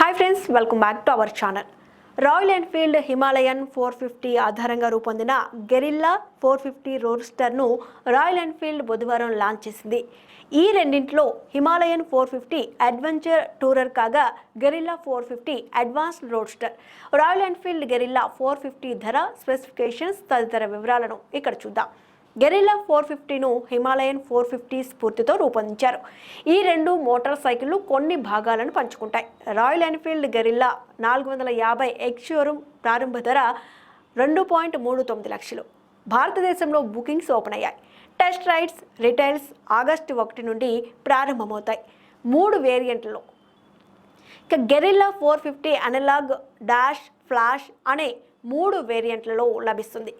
Hi friends welcome back to our channel Royal Enfield Himalayan four fifty ఆధారంగా రూపొందిన Guerrilla four fifty రోడ్స్టర్ను Royal Enfield బుధవారం launch చేసింది. ఈ రెండింటిలో Himalayan four fifty adventure tourer కాగా Guerrilla four fifty advanced roadster Royal Enfield Guerrilla four fifty ధర specifications తదితర వివరాలను ఇక్కడ చూద్దాం. గెరిల్లా ఫోర్ ఫిఫ్టీను హిమాలయన్ ఫోర్ ఫిఫ్టీ స్ఫూర్తితో రూపొందించారు. ఈ రెండు మోటార్ సైకిళ్ళు కొన్ని భాగాలను పంచుకుంటాయి. రాయల్ ఎన్ఫీల్డ్ గెరిల్లా నాలుగు వందల యాభై ఎక్స్షోరూమ్ ప్రారంభ ధర రెండు పాయింట్ మూడు తొమ్మిది లక్షలు. భారతదేశంలో బుకింగ్స్ ఓపెన్ అయ్యాయి. టెస్ట్ రైడ్స్ రిటైల్స్ ఆగస్టు ఒకటి నుండి ప్రారంభమవుతాయి. మూడు వేరియంట్లలో. ఇక Guerrilla four fifty analogue dash flash అనే మూడు వేరియంట్లలో లభిస్తుంది.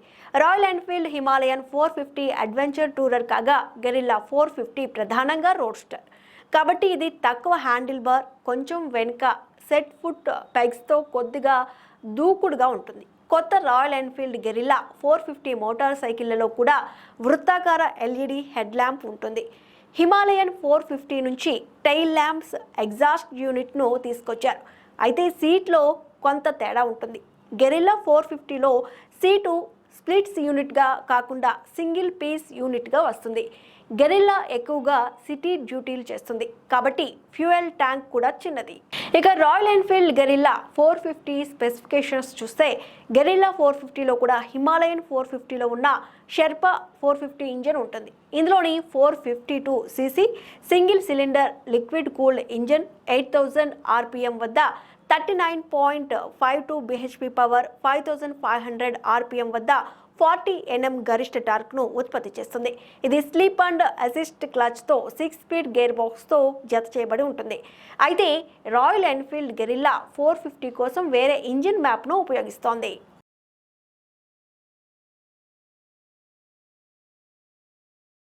Royal Enfield Himalayan four fifty adventure tourer కాగా గెరిల్లా ఫోర్ ఫిఫ్టీ ప్రధానంగా రోడ్స్టర్. కాబట్టి ఇది తక్కువ హ్యాండిల్ బార్ కొంచెం వెనుక సెట్ ఫుట్ పెగ్స్తో కొద్దిగా దూకుడుగా ఉంటుంది. కొత్త Royal Enfield Guerrilla four fifty motor సైకిళ్ళలో కూడా వృత్తాకార ఎల్ఈడి హెడ్ ల్యాంప్ ఉంటుంది. హిమాలయన్ ఫోర్ ఫిఫ్టీ నుంచి టైల్ ల్యాంప్స్ ఎగ్జాస్ట్ యూనిట్ను తీసుకొచ్చారు. అయితే సీట్లో కొంత తేడా ఉంటుంది. గెరిల్లా ఫోర్ ఫిఫ్టీలో సీటు స్ప్లిట్స్ యూనిట్గా కాకుండా సింగిల్ పీస్ యూనిట్గా వస్తుంది. గెరిల్లా ఎక్కువగా సిటీ డ్యూటీలు చేస్తుంది. కాబట్టి ఫ్యూయల్ ట్యాంక్ కూడా చిన్నది. ఇక Royal Enfield Guerrilla four fifty specifications చూస్తే గెరిల్లా ఫోర్ ఫిఫ్టీలో కూడా హిమాలయన్ ఫోర్ ఫిఫ్టీలో ఉన్న షెర్పా ఫోర్ ఫిఫ్టీ ఇంజన్ ఉంటుంది. ఇందులోని four fifty two CC single cylinder liquid cooled engine eight thousand RPM వద్ద thirty nine point five two BHP power five thousand five hundred RPM వద్ద forty NM గరిష్ట టార్క్ను ఉత్పత్తి చేస్తుంది. ఇది స్లీప్ అండ్ అసిస్ట్ క్లచ్తో సిక్స్ స్పీడ్ గేర్ బాక్స్తో జత చేయబడి ఉంటుంది. అయితే Royal Enfield Guerrilla four fifty కోసం వేరే ఇంజిన్ మ్యాప్ను ఉపయోగిస్తోంది.